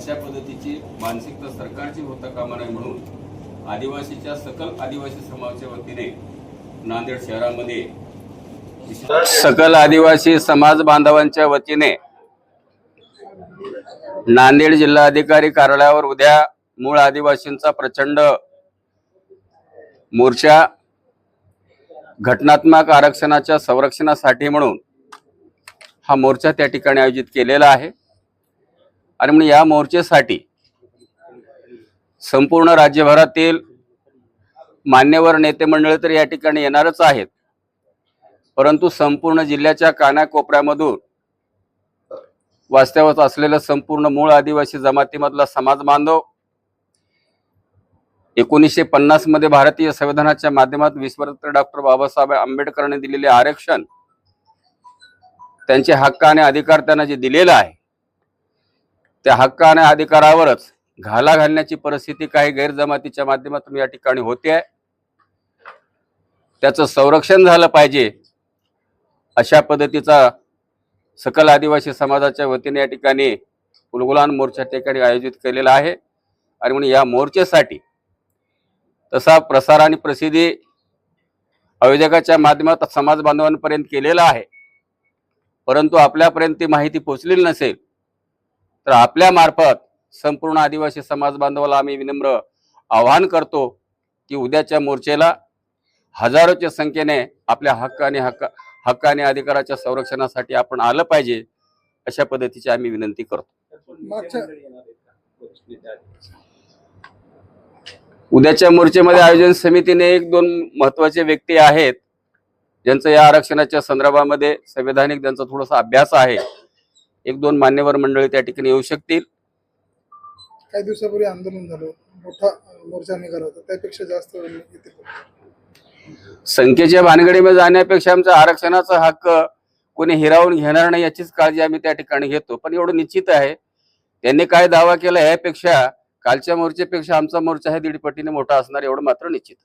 अशा पद्धतीची मानसिकता सरकारची होता कामा नये म्हणून आदिवासीच्या सकल आदिवासी समाजाच्या वतीने नांदेड शहरामध्ये सकल आदिवासी समाज बांधवांच्या वतीने नांदेड जिल्हाधिकारी कार्यालयावर उद्या मूळ आदिवासींचा प्रचंड मोर्चा घटनात्मक आरक्षणाच्या संरक्षणासाठी म्हणून हा मोर्चा त्या ठिकाणी आयोजित केलेला आहे. आणि म्हणून या मोर्चेसाठी संपूर्ण राज्यभरातील मान्यवर नेते मंडळ तर या ठिकाणी येणारच आहेत. परंतु संपूर्ण जिल्ह्याच्या कानाकोपऱ्यामधून वास्तव्यात असलेलं संपूर्ण मूळ आदिवासी जमातीमधला समाज बांधव एकोणीसशे पन्नासमध्ये भारतीय संविधानाच्या माध्यमात विश्वरत्न डॉक्टर बाबासाहेब आंबेडकरांनी दिलेले आरक्षण त्यांचे हक्क आणि अधिकार त्यांना जे दिलेलं आहे त्या हक्क आणि अधिकारावरच घाला घालण्याची परिस्थिती काही गैरजमातीच्या माध्यमातून या ठिकाणी होते आहे त्याचं संरक्षण झालं पाहिजे अशा पद्धतीचा सकल आदिवासी समाजाच्या वतीने या ठिकाणी उलगुलान मोर्चा ठिकाणी आयोजित केलेला आहे. आणि म्हणून या मोर्चेसाठी तसा प्रसार आणि प्रसिद्धी आयोजकाच्या माध्यमात समाज बांधवांपर्यंत केलेला आहे. परंतु आपल्यापर्यंत ती माहिती पोचलेली नसेल तर आपल्या मार्फत संपूर्ण आदिवासी समाज बांधवाला आम्ही विनम्र आवाहन करतो की उद्याच्या मोर्चेला हजारोच्या संख्येने आपल्या हक्क आणि हक्क हक्क आणि अधिकाराच्या संरक्षणासाठी आपण आलं पाहिजे अशा पद्धतीची आम्ही विनंती करतो. उद्याच्या मोर्चेमध्ये आयोजन समितीने एक दोन महत्त्वाचे व्यक्ती आहेत ज्यांचं या आरक्षणाच्या संदर्भामध्ये संवैधानिक त्यांचा थोडासा अभ्यास आहे. एक दोन मान्यवर मंडळी त्या ठिकाणी येऊ शकतील. काही दिवसापूर्वी आंदोलन झालं. मोठा मोर्चा निघाला होता. त्यापेक्षा जास्त संख्येच्या भानगडीमध्ये जाण्यापेक्षा आमचा आरक्षणाचा हक्क कोणी हिरावून घेणार नाही याचीच काळजी आम्ही त्या ठिकाणी घेतो. पण एवढं निश्चित आहे. त्यांनी काय दावा केला यापेक्षा कालच्या मोर्चेपेक्षा आमचा मोर्चा हे दीड पटीने मोठा असणार एवढं मात्र निश्चित